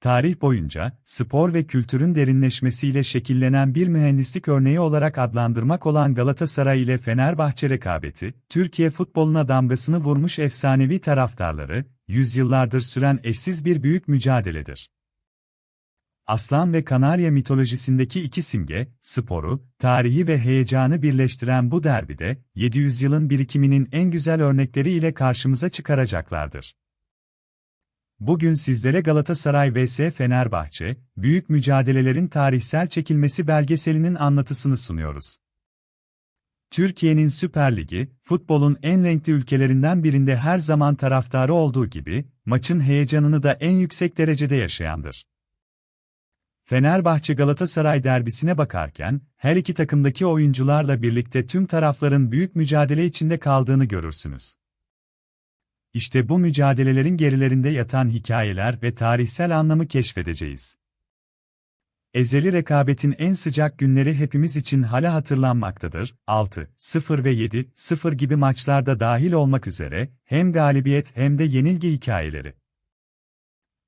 tarih boyunca spor ve kültürün derinleşmesiyle şekillenen bir mühendislik örneği olarak adlandırmak olan Galatasaray ile Fenerbahçe rekabeti, Türkiye futboluna damgasını vurmuş efsanevi taraftarları, yüzyıllardır süren eşsiz bir büyük mücadeledir. Aslan ve Kanarya mitolojisindeki iki simge, sporu, tarihi ve heyecanı birleştiren bu derbide, 700 yılın birikiminin en güzel örnekleri ile karşımıza çıkaracaklardır. Bugün sizlere Galatasaray vs Fenerbahçe, büyük mücadelelerin tarihsel çekilmesi belgeselinin anlatısını sunuyoruz. Türkiye'nin Süper Ligi, futbolun en renkli ülkelerinden birinde her zaman taraftarı olduğu gibi, maçın heyecanını da en yüksek derecede yaşayandır. Fenerbahçe Galatasaray derbisine bakarken, her iki takımdaki oyuncularla birlikte tüm tarafların büyük mücadele içinde kaldığını görürsünüz. İşte bu mücadelelerin gerilerinde yatan hikayeler ve tarihsel anlamı keşfedeceğiz. Ezeli rekabetin en sıcak günleri hepimiz için hala hatırlanmaktadır. 6, 0 ve 7, 0 gibi maçlarda dahil olmak üzere hem galibiyet hem de yenilgi hikayeleri.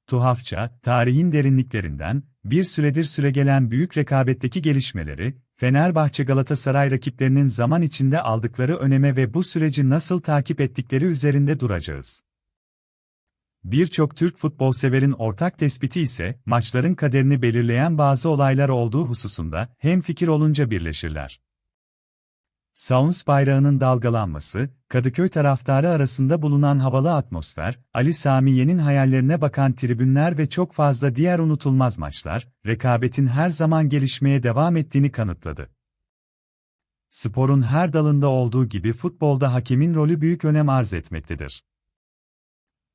Tuhafça, tarihin derinliklerinden, bir süredir süregelen büyük rekabetteki gelişmeleri, Fenerbahçe Galatasaray rakiplerinin zaman içinde aldıkları öneme ve bu süreci nasıl takip ettikleri üzerinde duracağız. Birçok Türk futbol severin ortak tespiti ise, maçların kaderini belirleyen bazı olaylar olduğu hususunda, hem fikir olunca birleşirler. Sauns bayrağının dalgalanması, Kadıköy taraftarı arasında bulunan havalı atmosfer, Ali Samiye'nin hayallerine bakan tribünler ve çok fazla diğer unutulmaz maçlar, rekabetin her zaman gelişmeye devam ettiğini kanıtladı. Sporun her dalında olduğu gibi futbolda hakemin rolü büyük önem arz etmektedir.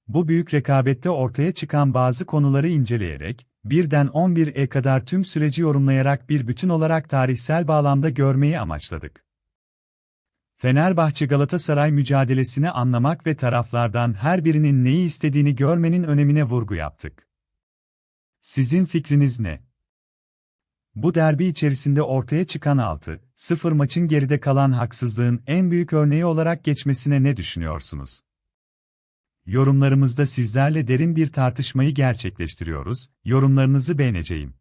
Bu büyük rekabette ortaya çıkan bazı konuları inceleyerek, birden 11'e kadar tüm süreci yorumlayarak bir bütün olarak tarihsel bağlamda görmeyi amaçladık. Fenerbahçe Galatasaray mücadelesini anlamak ve taraflardan her birinin neyi istediğini görmenin önemine vurgu yaptık. Sizin fikriniz ne? Bu derbi içerisinde ortaya çıkan 6-0 maçın geride kalan haksızlığın en büyük örneği olarak geçmesine ne düşünüyorsunuz? Yorumlarımızda sizlerle derin bir tartışmayı gerçekleştiriyoruz, yorumlarınızı beğeneceğim.